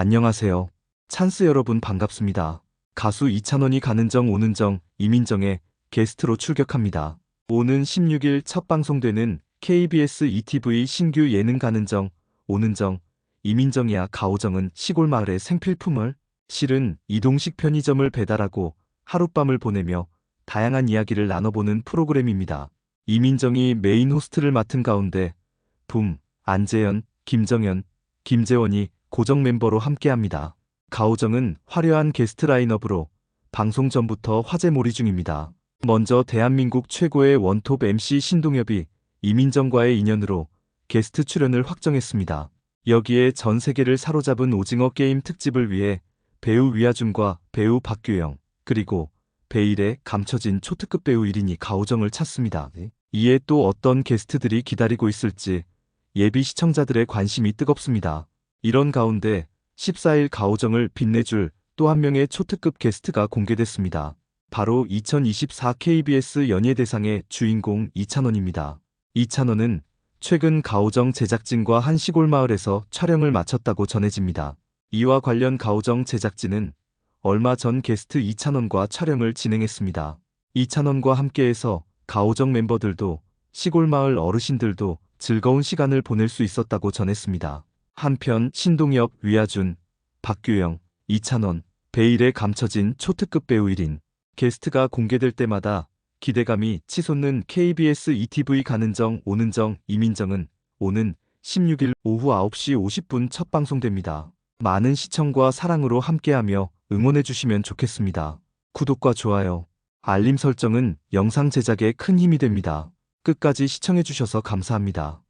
안녕하세요. 찬스 여러분 반갑습니다. 가수 이찬원이 가는 정 오는 정 이민정의 게스트로 출격합니다. 오는 16일 첫 방송되는 KBS ETV 신규 예능 가는 정 오는 정 이민정이야 가오정은 시골 마을의 생필품을 실은 이동식 편의점을 배달하고 하룻밤을 보내며 다양한 이야기를 나눠보는 프로그램입니다. 이민정이 메인 호스트를 맡은 가운데 붐, 안재현, 김정현, 김재원이 고정 멤버로 함께합니다. 가오정은 화려한 게스트 라인업으로 방송 전부터 화제몰이 중입니다. 먼저 대한민국 최고의 원톱 MC 신동엽이 이민정과의 인연으로 게스트 출연을 확정했습니다. 여기에 전 세계를 사로잡은 오징어 게임 특집을 위해 배우 위아준과 배우 박규영, 그리고 베일에 감춰진 초특급 배우 1인이 가오정을 찾습니다. 이에 또 어떤 게스트들이 기다리고 있을지 예비 시청자들의 관심이 뜨겁습니다. 이런 가운데 14일 가오정을 빛내줄 또 한 명의 초특급 게스트가 공개됐습니다. 바로 2024 KBS 연예대상의 주인공 이찬원입니다. 이찬원은 최근 가오정 제작진과 한 시골 마을에서 촬영을 마쳤다고 전해집니다. 이와 관련 가오정 제작진은 얼마 전 게스트 이찬원과 촬영을 진행했습니다. 이찬원과 함께해서 가오정 멤버들도 시골 마을 어르신들도 즐거운 시간을 보낼 수 있었다고 전했습니다. 한편 신동엽, 위아준, 박규영, 이찬원, 베일에 감춰진 초특급 배우 1인 게스트가 공개될 때마다 기대감이 치솟는 KBS ETV 가는정 오는정 이민정은 오는 16일 오후 9시 50분 첫 방송됩니다. 많은 시청과 사랑으로 함께하며 응원해주시면 좋겠습니다. 구독과 좋아요, 알림 설정은 영상 제작에 큰 힘이 됩니다. 끝까지 시청해주셔서 감사합니다.